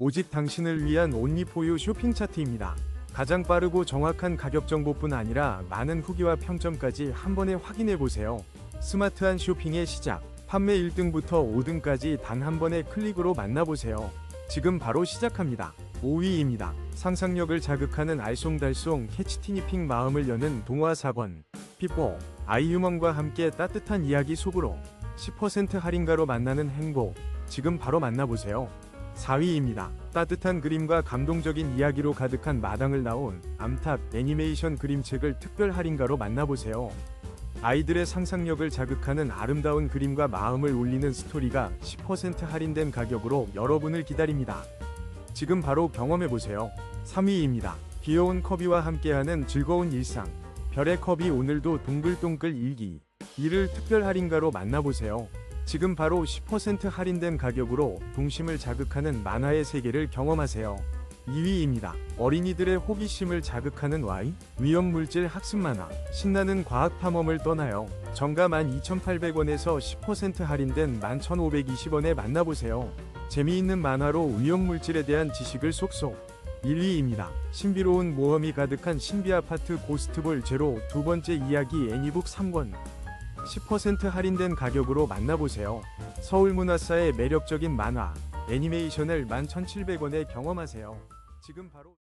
오직 당신을 위한 온리포유 쇼핑 차트입니다. 가장 빠르고 정확한 가격 정보뿐 아니라 많은 후기와 평점까지 한 번에 확인해 보세요. 스마트한 쇼핑의 시작. 판매 1등부터 5등까지 단 한 번의 클릭으로 만나보세요. 지금 바로 시작합니다. 5위입니다. 상상력을 자극하는 알쏭달쏭 캐치티니핑 마음을 여는 동화 4권. 피뽀, 아이유먼과 함께 따뜻한 이야기 속으로 10% 할인가로 만나는 행복. 지금 바로 만나보세요. 4위입니다. 따뜻한 그림과 감동적인 이야기로 가득한 마당을 나온 암탉 애니메이션 그림책을 특별 할인가로 만나보세요. 아이들의 상상력을 자극하는 아름다운 그림과 마음을 울리는 스토리가 10% 할인된 가격으로 여러분을 기다립니다. 지금 바로 경험해보세요. 3위입니다. 귀여운 커비와 함께하는 즐거운 일상. 별의 컵이 오늘도 동글동글 일기. 이를 특별 할인가로 만나보세요. 지금 바로 10% 할인된 가격으로 동심을 자극하는 만화의 세계를 경험하세요. 2위입니다. 어린이들의 호기심을 자극하는 Y 위험물질 학습 만화 신나는 과학 탐험을 떠나요. 정가 12,800원에서 10% 할인된 11,520원에 만나보세요. 재미있는 만화로 위험물질에 대한 지식을 쏙쏙 1위입니다. 신비로운 모험이 가득한 신비 아파트 고스트볼 제로 두 번째 이야기 애니북 3권 10% 할인된 가격으로 만나보세요. 서울문화사의 매력적인 만화, 애니메이션을 11,700원에 경험하세요. 지금 바로